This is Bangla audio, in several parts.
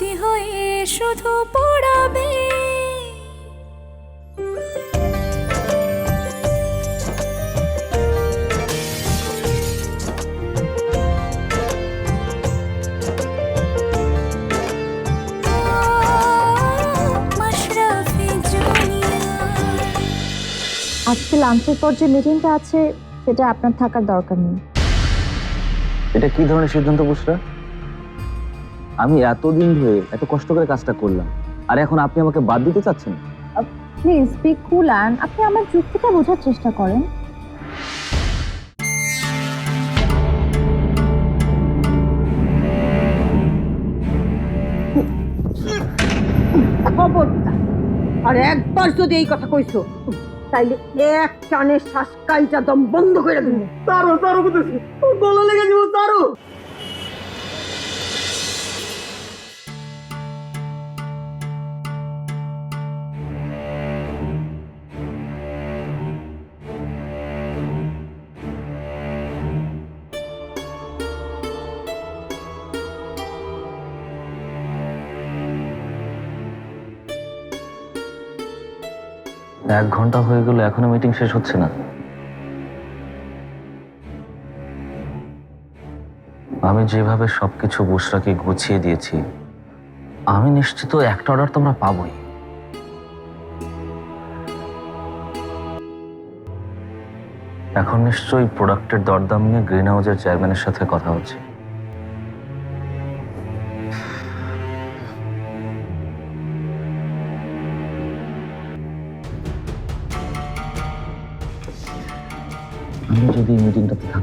স্মৃতি হয়ে শুধু পড়াবে। আজকে লাঞ্চের পর যে মিটিংটা আছে সেটা আপনার থাকার দরকার নেই? এটা কি ধরনের সিদ্ধান্ত বুসরা আমি এতদিন ধরে এত কষ্ট করে কাজটা করলাম। আর এখন আপনি আমাকে বাদ দিতে চাচ্ছেন? প্লিজ বি কুল অ্যান্ড আপনি আমার যুক্তিটা বোঝার চেষ্টা করেন। আর একবার যদি এই কথা কইছো তাইলে এক টানে শ্বাস কালটা দম বন্ধ করে দেবো। তারও তারও বুঝেছি। গলা লেগে যাব তারও এক ঘণ্টা হয়ে গেল, এখনও মিটিং শেষ হচ্ছে না। আমি যেভাবে সবকিছু বুসরাকে গুছিয়ে দিয়েছি, আমি নিশ্চিত একটা অর্ডার তোমরা পাবোই। এখন নিশ্চয়ই প্রোডাক্টের দরদাম নিয়ে গ্রিন হাউসের চেয়ারম্যানের সাথে কথা হচ্ছে।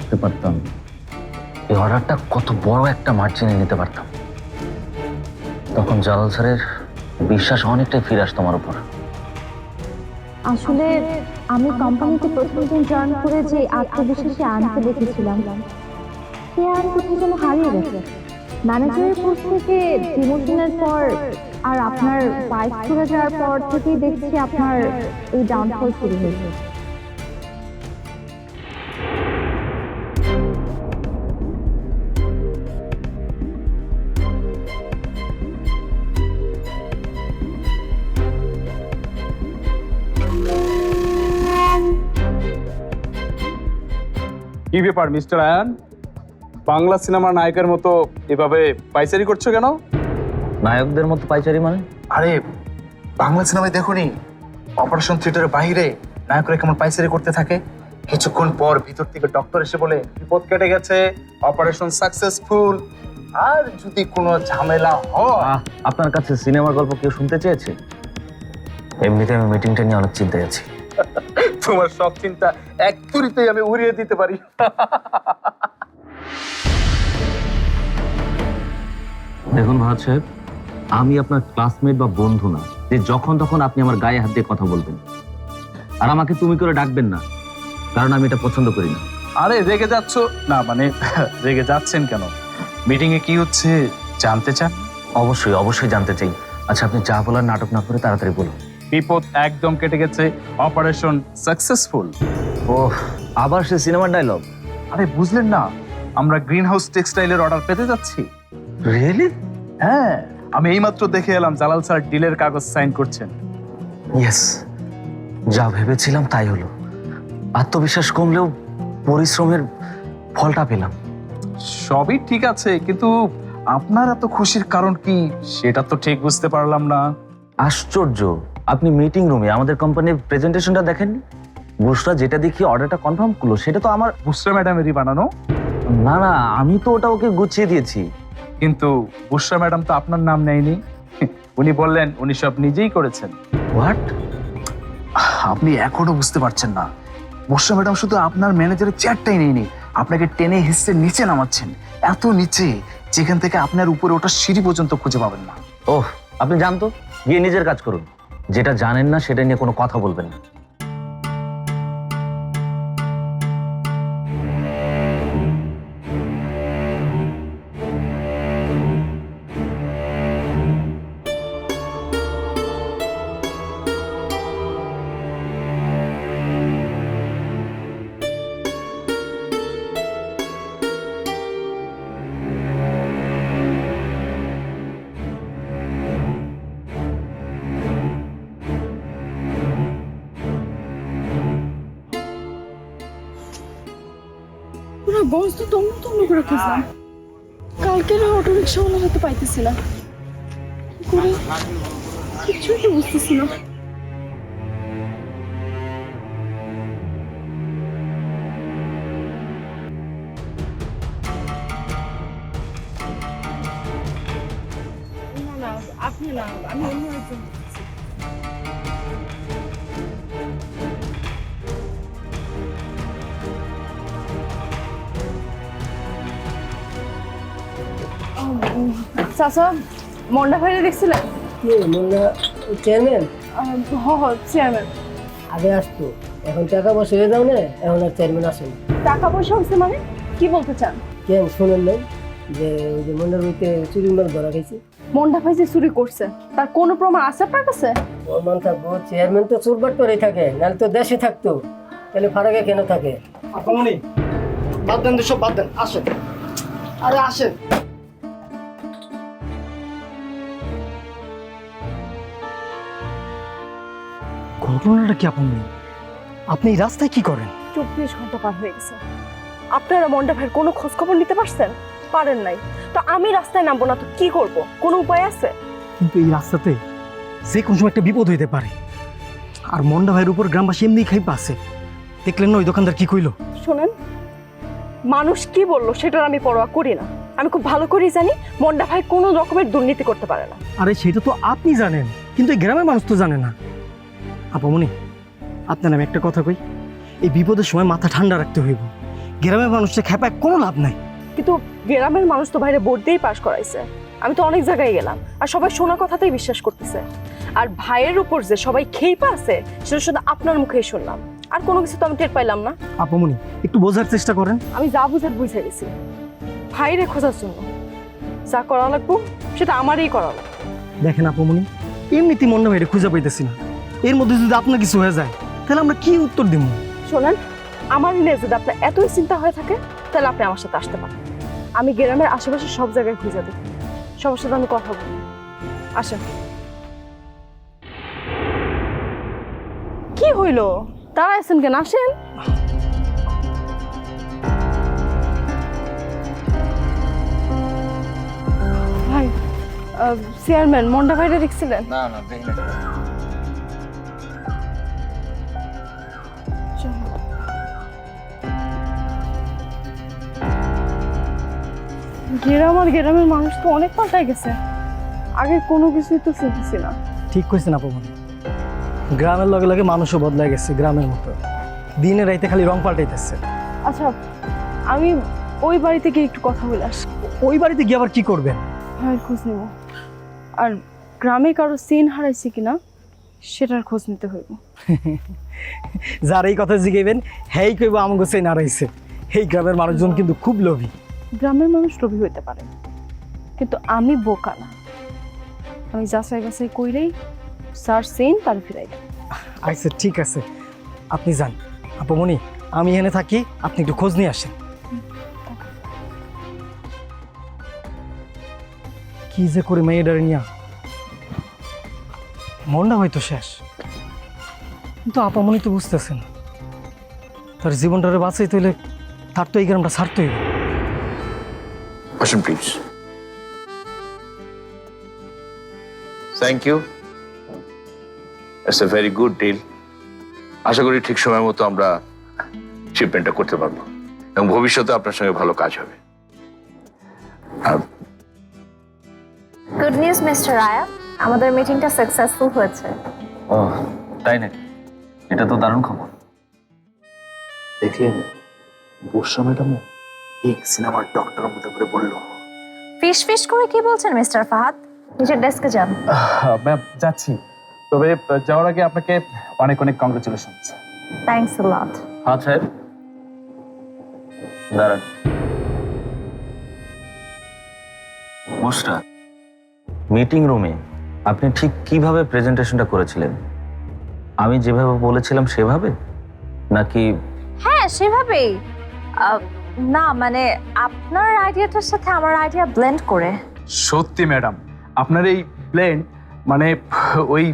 থাকতে পারতাম। এই অর্ডারটা কত বড় একটা মার্জিনে নিতে পারতাম। তখন জালাল স্যারের বিশ্বাস অনেকটাই ফিরে আসতো আমার উপর। আসলে আমি কোম্পানিতে প্রথম দিন জয়েন করে যে আত্মবিশ্বাসী আনতে দেখেছিলাম, সে আর কোথাও যেন হারিয়ে গেছে। ম্যানেজারের পোস্ট থেকে ডিমোশনের পর আর আপনার বাইক চলে যাওয়ার পর থেকেই দেখছি আপনার এই ডাউনফল শুরু হয়েছে। কি ব্যাপার মিস্টার আয়ান? বাংলা সিনেমার নায়কের মতো এভাবে পাইচারি করছ কেন? নায়কদের মতো পাইচারি মানে? আরে বাংলা সিনেমায় দেখুনি অপারেশন থিয়েটারের বাইরে নায়করা কেমন পাইচারি করতে থাকে? কিছুক্ষণ পর ভিতর থেকে ডক্টর এসে বলে বিপদ কেটে গেছে অপারেশন সাকসেসফুল। আর যদি কোনো ঝামেলা হয় আহ, আপনার কাছে সিনেমার গল্প কেউ শুনতে চেয়েছে? এমনিতে আমি মিটিংটা নিয়ে অনেক চিন্তায় আছি। তোমার সব চিন্তা এক তুরিতেই আমি উড়িয়ে দিতে পারি। দেখুন ভারত সাহেব আমি আপনার ক্লাসমেট বা বন্ধু না যে যখন তখন আপনি আমার গায়ে হাত দিয়ে কথা বলবেন। আর আমাকে তুমি করে ডাকবেন না কারণ আমি এটা পছন্দ করি না। আরে রেগে যাচ্ছ? না মানে রেগে যাচ্ছেন কেন? মিটিং এ কি হচ্ছে জানতে চান? অবশ্যই অবশ্যই জানতে চাই। আচ্ছা আপনি যা বলার নাটক না করে তাড়াতাড়ি বলুন। বিপদ একদম কেটে গেছে অপারেশন সাকসেসফুল ও আবার সে সিনেমার ডায়লগ আরে বুঝলেন না আমরা গ্রিন হাউস টেক্সটাইলের অর্ডার পেতে যাচ্ছি। রিয়েলি হ্যাঁ আমি এইমাত্র দেখে এলাম জালাল স্যার ডিলের কাগজ সাইন করছেন। ইয়েস যা ভেবেছিলাম তাই হলো। আত্মবিশ্বাস কমলেও পরিশ্রমের ফলটা পেলাম। সবই ঠিক আছে কিন্তু আপনার এত খুশির কারণ কি সেটা তো ঠিক বুঝতে পারলাম না। আশ্চর্য। আপনি মিটিং রুমে আমাদের কোম্পানির প্রেজেন্টেশনটা দেখেননি বুসরা যেটা দেখি অর্ডারটা কনফার্ম করল সেটা তো আমার বুসরা ম্যাডামেরই বানানো? না না আমি তো ওটা ওকে গুছিয়ে দিয়েছি। কিন্তু বুসরা ম্যাডাম তো আপনার নাম নেয়নি। উনি বললেন উনি সব নিজেই করেছেন। হোয়াট আপনি এখনও বুঝতে পারছেন না। বর্ষা ম্যাডাম শুধু আপনার ম্যানেজারের চেয়ারটাই নেয়নি আপনাকে টেনে হিসের নিচে নামাচ্ছেন। এত নিচে যেখান থেকে আপনার উপরে ওটা সিঁড়ি পর্যন্ত খুঁজে পাবেন না। ওহ আপনি জানতো গিয়ে নিজের কাজ করুন। যেটা জানেন না সেটা নিয়ে কোনো কথা বলবেন না। সারা গঞ্জ তো দম দম করে খুঁজলাম না অটো রিক্সাওয়ালা তো পাইতেছি না কি করে কিছুই তো বুঝতেছি না না। চাচা মন্ডা ভাইরে দেখছিলেন চেয়ারম্যান হ হ চেয়ারম্যান আগে আসতো। এখন টাকা পয়সা হয়ে যাও না এখন আর চেয়ারম্যান আসে না টাকা পয়সা হচ্ছে মানে? কি বলতে চান? কেন শুনেন নাই যে ওই যে মন্ডার বইতে চুরি মাল ধরা খাইছে? মন্ডা ভাই যে চুরি করছে তার কোনো প্রমাণ আছে আপনার কাছে? প্রমাণ থাকব চেয়ারম্যান তো চুরবাট করেই থাকে নাহলে তো দেশে থাকতো। তাহলে ফারাকে কেন থাকে? আপনি বাদ দেন সব বাদ দেন আসেন। আরে আসেন। ঘটনাটা কি আপনি আপনি এই রাস্তায় কি করেন? চব্বিশ ঘণ্টা পার হয়ে গেছে। আপনারা মন্ডা ভাইয়ের কোনো খোঁজ খবর নিতে পারছেন? পারেন নাই। তো আমি রাস্তায় নামবো না তো কি করব? কোনো উপায় আছে? কিন্তু এই রাস্তাতে যে কোনো সময় একটা বিপদ হইতে পারে। আর মন্ডা ভাইয়ের উপর গ্রামবাসী এমনি খাই পাচ্ছে দেখলেন না ওই দোকানদার কি কইলো? শোনেন মানুষ কি বলল সেটার আমি পরোয়া করি না। আমি খুব ভালো করেই জানি মন্ডা ভাই কোনো রকমের দুর্নীতি করতে পারে না। আরে সেটা তো আপনি জানেন কিন্তু এই গ্রামের মানুষ তো জানে না। আপামনি আপনার আমি একটা কথা কই এই বিপদের সময় মাথা ঠান্ডা রাখতে হইব। গ্রামের মানুষের খেপায় কোনো লাভ নাই। কিন্তু গ্রামের মানুষ তো বাইরে ভোট দিয়েই পাশ করাইছে। আমি তো অনেক জায়গায় গেলাম আর সবাই শোনা কথাতেই বিশ্বাস করতেছে। আর ভাইয়ের উপর যে সবাই খেইপা আছে সেটা শুধু আপনার মুখেই শুনলাম। আর কোনো কিছু তো আমি টের পাইলাম না। আপামনি একটু বোঝার চেষ্টা করেন। আমি যা বুঝার বুঝে গেছি ভাইরে খোঁজার জন্য। যা করা লাগবো সেটা আমারই করা লাগবে। দেখেন আপামনি এমনিতে মন্ডা ভাইরে খুঁজে পাইতেছি না। এর মধ্যে যদি আপনার কিছু হয়ে যায় তাহলে আমরা কি উত্তর দিব? শোনেন আমার নিয়ে যদি আপনার এতই চিন্তা হয়ে থাকে তাহলে আপনি আমার সাথে আসতে পারেন। আমি গ্রামের আশেপাশে সব জায়গায় খুঁজে দেখি সবার সাথে আমি কথা বলি আসেন। কি হইল? তারা আছেন কেন? আসেন। ভাই চেয়ারম্যান মন্ডা ভাইরে দেখছিলেন? না না। গ্রাম আর গ্রামের মানুষ তো অনেক পাল্টাই গেছে। আগে কোনো কিছুই তো চিনতেছি না। ঠিক কইছেন আপামনি গ্রামের লগে লগে মানুষও বদলাই গেছে গ্রামের মতো। দিনে রাইতে খালি রং পাল্টাইতেছে। আচ্ছা আমি ওই বাড়িতে গিয়ে একটু কথা বলে আসি। ওই বাড়িতে গিয়ে আবার কি করবেন? ভাইয়ের খোঁজ নেব। আর গ্রামে কারও সিন হারাইছে কিনা সেটার খোঁজ নিতে হইব। যার এই কথা জিগাইবেন হেই কইব আমাকে সেই নাড়াইছে এই গ্রামের মানুষজন কিন্তু খুব লোভী। গ্রামের মানুষ লোভী হইতে পারে। কিন্তু আমি বোকা না। আমি যাচাই বাছাই কইরেই স্যার সিন তার ফিরাই আচ্ছা ঠিক আছে। আপনি যান। আপামনি আমি এখানে থাকি, আপনি একটু খোঁজ নিয়ে আসেন। কি যে করে মেয়েটারে নিয়া। মনটা হয়তো শেষ। কিন্তু আপামনি তো বুঝতেছেন। তার জীবনটারে বাঁচাইতে হইলে তার তো এই গ্রামটা ছাড়তে হইবে Question, please. Thank you. It's a very good deal. আশা করি ঠিক সময় মতো আমরা শিপমেন্টটা করতে পারব এবং ভবিষ্যতে আপনার সঙ্গে ভালো কাজ হবে গুড নিউজ মিস্টার রায়া আমাদের মিটিংটা সাকসেসফুল হয়েছে ও তাই নাকি এটা তো দারুণ খবর দেখলেন বর্ষা ম্যাডামও এক সিনেমার ডক্টরের মতো করে বলল। ফিস ফিস করে কি বলছেন মিস্টার ফাহাদ? নিজের ডেস্কে যান। ম্যাম যাচ্ছি। তবে যাওয়ার আগে আপনাকে অনেক অনেক কংগ্রেচুলেশন আ লট হ্যাঁ সাহেব দাঁড়ান। মিটিং রুমে আপনি ঠিক কীভাবে প্রেজেন্টেশনটা করেছিলেন? আমি যেভাবে বলেছিলাম সেভাবে? নাকি হ্যাঁ সেভাবেই। না মানে আপনার আইডিয়াটার সাথে আমার আইডিয়া ব্লেন্ড করে। সত্যি ম্যাডাম আপনার এই ব্লেন্ড মানে ওই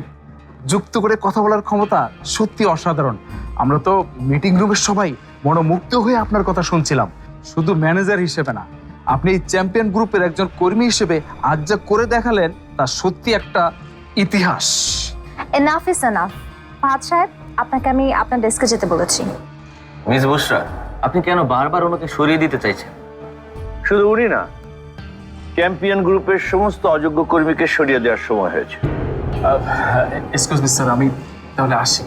যুক্ত করে কথা বলার ক্ষমতা সত্যি অসাধারণ। আমরা তো মিটিং রুমের সবাই মনোমুগ্ধ হয়ে আপনার কথা শুনছিলাম। শুধু ম্যানেজার হিসেবে না আপনি এই চ্যাম্পিয়ন গ্রুপের একজন কর্মী হিসেবে আজ যা করে দেখালেন তা সত্যি একটা ইতিহাস। এনাফ ইস এনাফ ফাহাদ সাহেব আপনাকে আমি আপনার ডেস্কে যেতে বলেছি। মিস বুসরা আপনি কেন বারবার ওনাকে সরিয়ে দিতে চাইছেন? শুধু উনি না চ্যাম্পিয়ন গ্রুপের সমস্ত অযোগ্য কর্মীকে সরিয়ে দেওয়ার সময় হয়েছে। এক্সকিউজ মি স্যার আমি তাহলে আসি।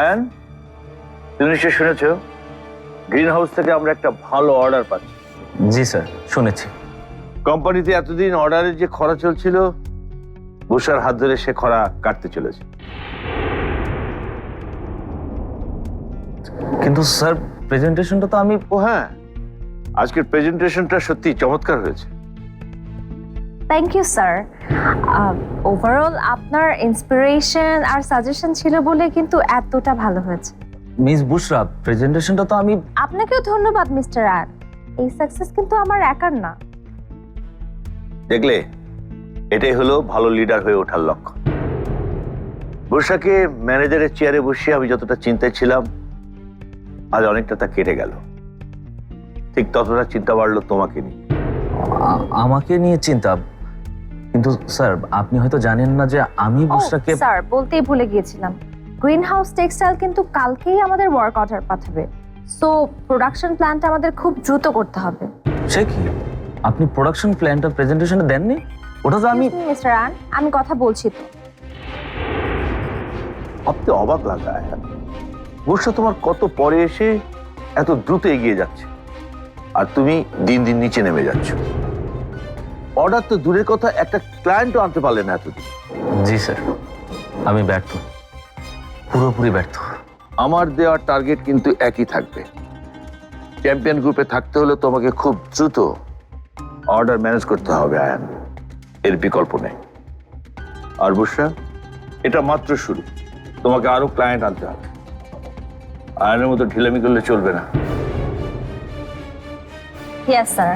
আয়ান তুমি নিশ্চয় শুনেছ? গ্রিন হাউস থেকে আমরা একটা ভালো অর্ডার পাচ্ছি। জি স্যার শুনেছি। কোম্পানিতে এতদিন অর্ডারের যে খরা চলছিল বুসার হাত ধরে সে খরা কাটতে চলেছে। কিন্তু স্যার প্রেজেন্টেশনটা তো আমি ও হ্যাঁ। আজকের প্রেজেন্টেশনটা সত্যি চমৎকার হয়েছে। থ্যাংক ইউ স্যার ওভারঅল আপনার ইন্সপিরেশন আর সাজেশন ছিল বলে কিন্তু এতটা ভালো হয়েছে। মিস বুসরা প্রেজেন্টেশনটা তো আমি আপনাকেও ধন্যবাদ মিস্টার আর এই সাকসেস কিন্তু আমার একার না। দেখলে এটাই হলো ভালো লিডার হয়ে ওঠার লক্ষ্য। বর্ষাকে ম্যানেজারের চেয়ারে বসিয়ে আমি যতটা চিন্তায় ছিলাম আজ অনেকটা তা কেটে গেল। ঠিক ততটা চিন্তা বাড়লো তোমাকে নিয়ে। আমাকে নিয়ে চিন্তা কিন্তু স্যার আপনি হয়তো জানেন না যে আমি ও বুসরাকে স্যার বলতেই ভুলে গিয়েছিলাম। গ্রিন হাউস টেক্সটাইল কিন্তু কালকেই আমাদের ওয়ার্ক অর্ডার পাঠাবে। সো প্রোডাকশন প্ল্যানটা আমাদের খুব দ্রুত করতে হবে। সে কি? আপনি প্রোডাকশন প্ল্যানটা প্রেজেন্টেশনে দেননি? ওটা তো আমি মিস্টার আন আমি কথা বলছি তো। ভাবতে অবাক লাগা বর্ষা তোমার কত পরে এসে এত দ্রুত এগিয়ে যাচ্ছে। আর তুমি দিন দিন নিচে নেমে যাচ্ছ। অর্ডার তো দূরের কথা একটা ক্লায়েন্টও আনতে পারলে না এতদিন। জি স্যার আমি ব্যর্থ। পুরোপুরি ব্যর্থ। আমার দেওয়ার টার্গেট কিন্তু একই থাকবে। চ্যাম্পিয়ন গ্রুপে থাকতে হলে তোমাকে খুব দ্রুত অর্ডার ম্যানেজ করতে হবে আয়ান এর বিকল্প নেই। আর বুসরা এটা মাত্র শুরু। তোমাকে আরও ক্লায়েন্ট আনতে হবে। আয়নের মতো ঢিলামি করলে চলবে না। Yes sir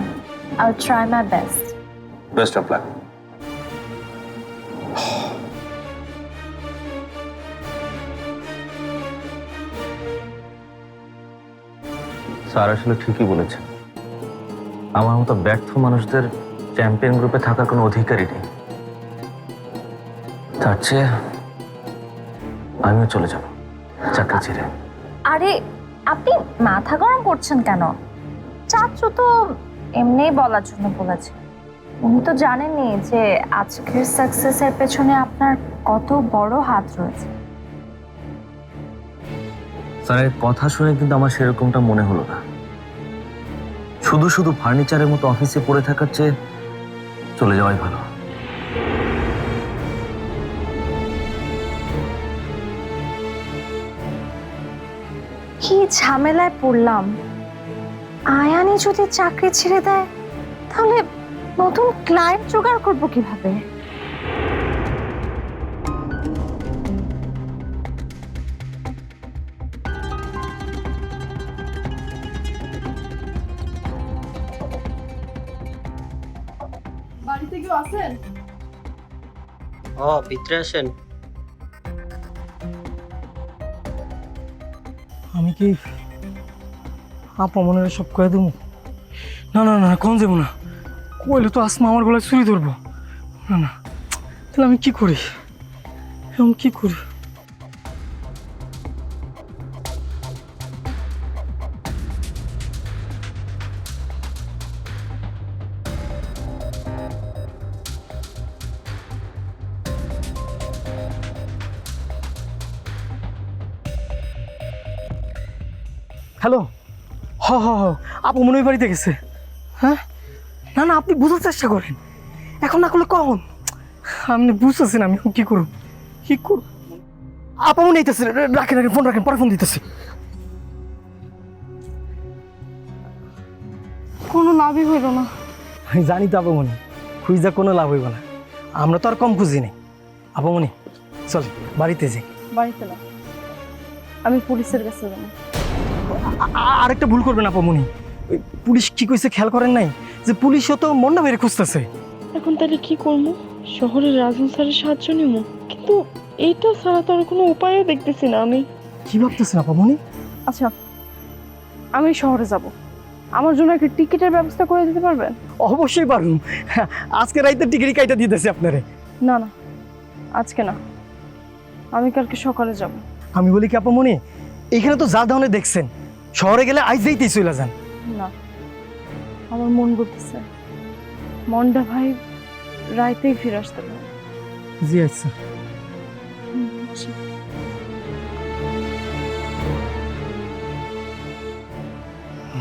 I try my best best of luck sir আসলে ঠিকই বলেছেন। আমার মতো ব্যর্থ মানুষদের চ্যাম্পিয়ন গ্রুপে থাকার কোনো অধিকারই নেই। তার চেয়ে আমিও চলে যাব। চাকরি ছেড়ে। আরে, আপনি মাথা গরম করছেন কেন? চাচু তো এমনিই বলার জন্য বলেছে। উনি তো জানেনই যে আজকের সাকসেসের পেছনে আপনার কত বড় হাত রয়েছে। স্যারের কথা শুনে কিন্তু আমার সেরকমটা মনে হলো না। শুধু শুধু ফার্নিচারের মতো অফিসে পড়ে থাকার চেয়ে চলে যাওয়াই ভালো। কি ঝামেলায় পড়লাম? আয়ানি যদি চাকরি ছেড়ে দেয় তাহলে নতুন ক্লায়েন্ট জোগাড় করব কীভাবে? বাড়িতে কেউ আছেন? ও ভিতরে আসেন। কি? আপা মনে সব করে দেবো না না না, কোন দেবো না। কইলে তো আসমা আমার গলায় চুরি ধরবো। না না, তাহলে আমি কি করি? এখন কি করি? হ্যালো? হ হ হ। আপু মনে বাড়িতে গেছে। হ্যাঁ? না না, আপনি বোঝার চেষ্টা করেন। এখন না করলে কখন? আপনি বুঝতেছেন আমি কি করব? কি করব? আপা মনে হইতেছে রাখেন রাখেন, ফোন রাখেন, পরে ফোন দিতেছি। কোনো লাভই হইল না। আমি জানি তো আপামনি খুঁজা কোনো লাভ হইব না। আমরা তো আর কম খুঁজি নেই। আপামনি চল, বাড়িতে যাই। বাড়িতে না। আমি পুলিশের কাছে যাব। আরেকটা ভুল করবেন আপামনি পুলিশ কি কইছে খেয়াল করেন নাই? যে পুলিশও তো মন্ডা বেড়ে খুঁজতেছে। এখন তাহলে কি করব? শহরের রাজন স্যারের সাহায্য নিব? কিন্তু এইটা ছাড়া তো আর কোনো উপায়ও দেখতেছি না আমি। কি ভাবতেছেন আপামনি আচ্ছা আমি শহরে যাব। আমার জন্য একটা টিকিটের ব্যবস্থা করে দিতে পারবেন? অবশ্যই পারুন আজকে রাইতে টিকিট কাইটা দিতেছি আপনারে। না না আজকে না। আমি কালকে সকালে যাব। আমি বলি কি আপা মনে এখানে তো যা ধরনের দেখছেন শহরে গেলে আজ যাইতেই চলে যান। না আমার মন বলতেছে মন্ডা ভাই রাইতেই ফিরে আসতে পারে। জি আচ্ছা।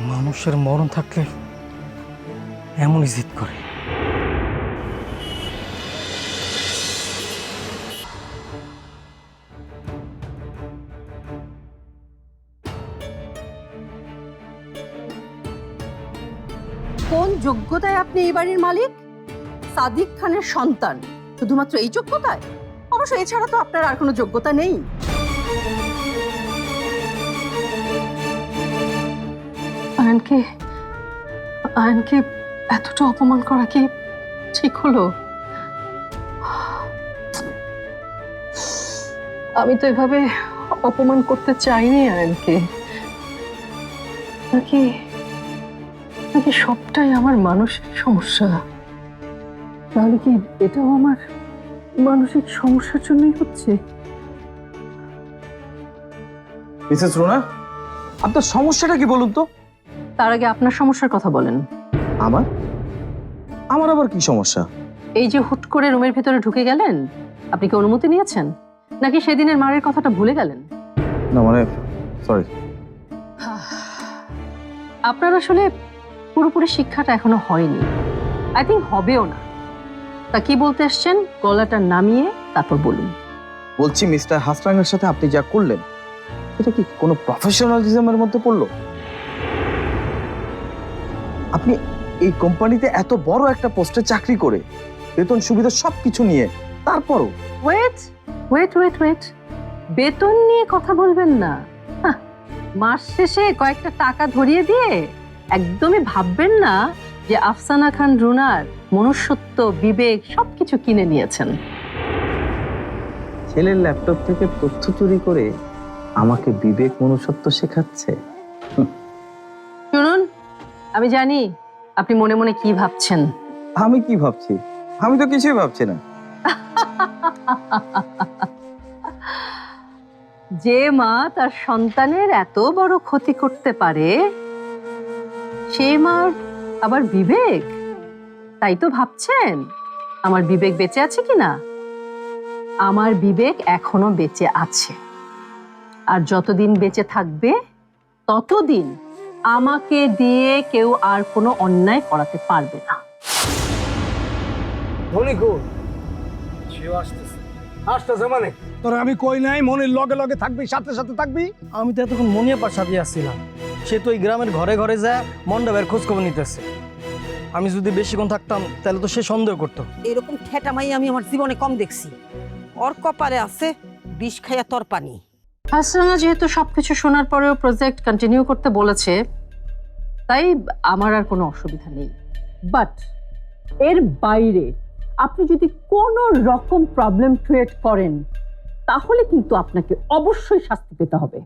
মানুষের মরণ থাকলে এমনই জিদ করে। যোগ্যতায় আপনি এই বাড়ির মালিক? সাদিক খানের সন্তান। শুধুমাত্র এই যোগ্যতায়? অবশ্য এছাড়া তো আপনার আর কোনো যোগ্যতা নেই। আয়নকে আয়নকে এতটা অপমান করা কি ঠিক হলো? আমি তো এভাবে অপমান করতে চাইনি আয়নকে। নাকি নাকি সবটাই আমার মানসিক সমস্যা। তাহলে কি এটাও আমার মানসিক সমস্যার জন্যই হচ্ছে? মিসেস রুনা আপনার সমস্যাটা কি বলুন তো? তার আগে আপনার সমস্যার কথা বলেন। আমার? আমার আবার কি সমস্যা? এই যে হুট করে রুমের ভেতরে ঢুকে গেলেন আপনি কি অনুমতি নিয়েছেন? নাকি সেদিনের মারের কথাটা ভুলে গেলেন? না মানে সরি আপনার আসলে পুরোপুরি শিক্ষাটা এখনও হয়নি। আই থিঙ্ক হবেও না। তা কি বলতে এসছেন? গলাটা নামিয়ে তারপর বলুন। বলছি মিস্টার হাসরাঙ্গের সাথে আপনি যা করলেন সেটা কি কোনো প্রফেশনালিজমের মধ্যে পড়ল? আপনি এই কোম্পানিতে এত বড় একটা পোস্টে চাকরি করে বেতন সুবিধা সব কিছু নিয়ে তারপরও? ওয়েট ওয়েট ওয়েট ওয়েট বেতন নিয়ে কথা বলবেন না। মাস শেষে কয়েকটা টাকা ধরিয়ে দিয়ে একদমই ভাববেন না যে আফসানা খান রুনার মনুষ্যত্ব বিবেক সবকিছু কিনে নিয়েছেন। ছেলের ল্যাপটপ থেকে তথ্য চুরি করে আমাকে বিবেক মনুষ্যত্ব শেখাচ্ছে। শুনুন আমি জানি আপনি মনে মনে কি ভাবছেন। আমি কি ভাবছি? আমি তো কিছুই ভাবছি না। যে মা তার সন্তানের এত বড় ক্ষতি করতে পারে সে মার আবার বিবেক? তাই তো ভাবছেন। আমার বিবেক বেঁচে আছে কি না আমার বিবেক এখনও বেঁচে আছে। আর যতদিন বেঁচে থাকবে ততদিন আমাকে দিয়ে কেউ আর কোনো অন্যায় করাতে পারবে না। মনে কো সেও আসতেছে। আসতেছে মানে? তোর আমি কই নাই মনের লগে লগে থাকবি সাথে সাথে থাকবি? আমি তো এতক্ষণ মনিয়া পার সাথে আসছিলাম। সে তো এই গ্রামের ঘরে ঘরে যায় মণ্ডপের খোঁজ খবর নিতেছে। আমি যদি বেশিক্ষণ থাকতাম তাহলে তো সে সন্দেহ করতো। এরকম ঠেটামাই আমি আমার জীবনে কম দেখছি। ওর কপালে আছে বিষ খাইয়া তোর পানি হাসরানা যেহেতু সবকিছু শোনার পরেও প্রজেক্ট কন্টিনিউ করতে বলেছে তাই আমার আর কোনো অসুবিধা নেই। বাট এর বাইরে আপনি যদি কোনো রকম প্রবলেম ক্রিয়েট করেন তাহলে কিন্তু আপনাকে অবশ্যই শাস্তি পেতে হবে।